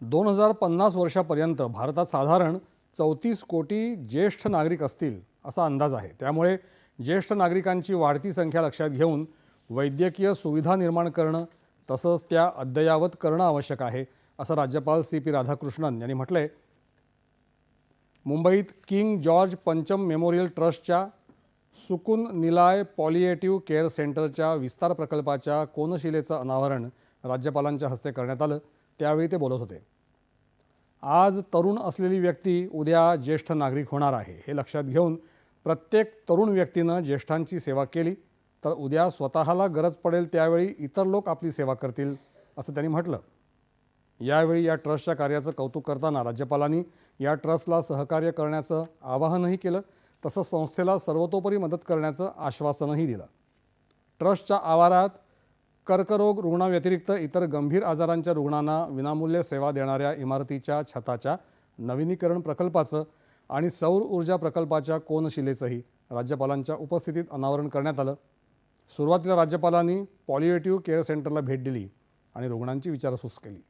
दोन हजार पन्नास वर्षापर्यंत भारतात साधारण चौतीस कोटी ज्येष्ठ नागरिक असतील असा अंदाज आहे. त्यामुळे ज्येष्ठ नागरिकांची वाढती संख्या लक्षात घेऊन वैद्यकीय सुविधा निर्माण करणं तसंच त्या अद्ययावत करणं आवश्यक आहे असं राज्यपाल सी पी राधाकृष्णन यांनी म्हटलंय. मुंबईत किंग जॉर्ज पंचम मेमोरियल ट्रस्टच्या सुकुन निलाय पॉलिएटिव्ह केअर सेंटरच्या विस्तार प्रकल्पाच्या कोनशिलेचं अनावरण राज्यपालांच्या हस्ते करण्यात आलं त्यावेळी ते बोलत होते. आज तरुण असलेली व्यक्ती उद्या ज्येष्ठ नागरिक होणार आहे हे लक्षात घेऊन प्रत्येक तरुण व्यक्तीनं ज्येष्ठांची सेवा केली तर उद्या स्वतःला गरज पडेल त्यावेळी इतर लोक आपली सेवा करतील असं त्यांनी म्हटलं. यावेळी या ट्रस्टच्या कार्याचं कौतुक करताना राज्यपालांनी या ट्रस्टला सहकार्य करण्याचं आवाहनही केलं तसंच संस्थेला सर्वतोपरी मदत करण्याचं आश्वासनही दिलं. ट्रस्टच्या आवारात कर्करोग रुग्णाव्यतिरिक्त इतर गंभीर आजारांच्या रुग्णांना विनामूल्य सेवा देणाऱ्या इमारतीच्या छताच्या नवीनीकरण प्रकल्पाचं आणि सौर ऊर्जा प्रकल्पाच्या कोनशिलेचंही राज्यपालांच्या उपस्थितीत अनावरण करण्यात आलं. सुरुवातीला राज्यपालांनी पॉलिएटिव्ह केअर सेंटरला भेट दिली आणि रुग्णांची विचारपूस केली.